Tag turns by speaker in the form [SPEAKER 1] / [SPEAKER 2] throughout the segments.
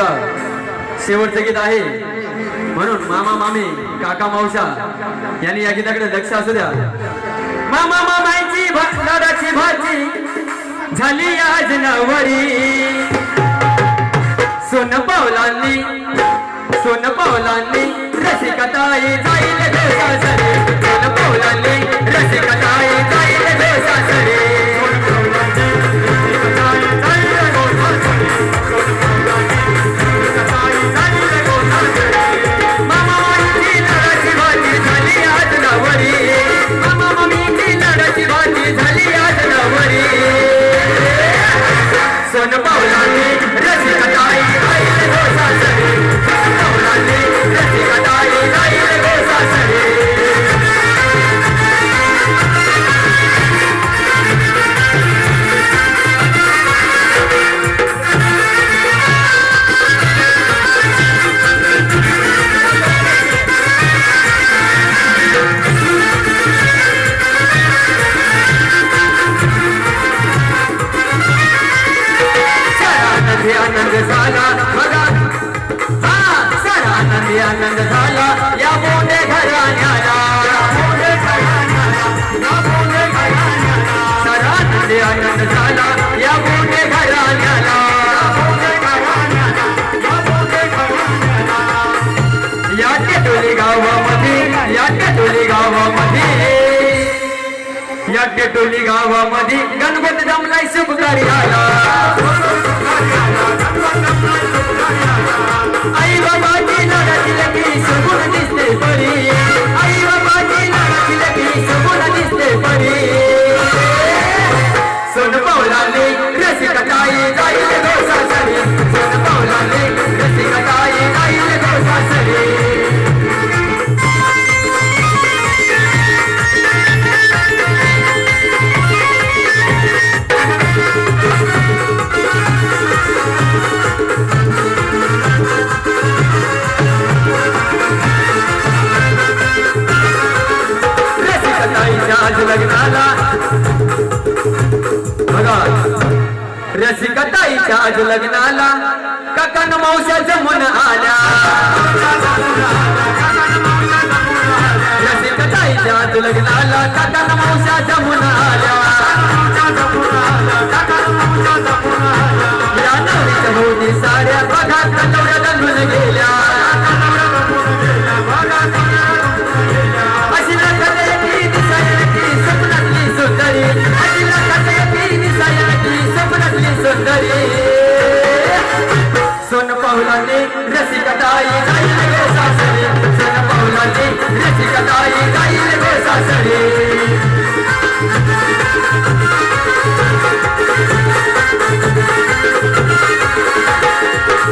[SPEAKER 1] बघा. शेवटचं गीत आहे. म्हणून मामा मामी काका मावशा यांनी या गीताकडे लक्ष असू द्या. मामा मामाची दादाची भाजी झाली आज नवरी. सोन पावलांनी सोन पावलांनी रसिकताई झाला बघा. हा सारा आनंदी आनंद झाला. या मोठे घराण्याला. सारा आनंदी आनंद झाला. या मोठे घराण्याला. या गावामध्ये या गावामध्ये या गावामध्ये. गणपती जमलाय शुभकारी आला सोन पावलाने रसिकताई जाईल दोसासरी सोन पावलाने रसिकताई जाईल दोसासरी रसिकताईच्या आज लग्नाला काकान मावश्या जमून आल्या रसिकताईच्या आज लग्नाला काकान मावश्या जमून आल्या या नवरीच्या भोवती साड्या बघा कलवऱ्या रंगून गेल्या. सुंदरी. रसिकताई जाईल गो सासरे सोन पावलाने रसिकताई जाईल गो सासरे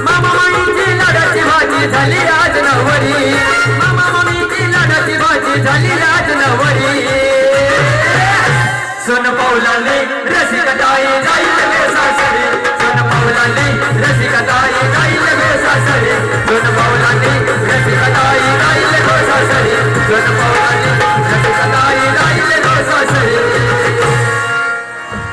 [SPEAKER 1] मामा मामीची भाजी झाली आज नवरी. मामा मामीची भाजी झाली आज नवरी. पावलाने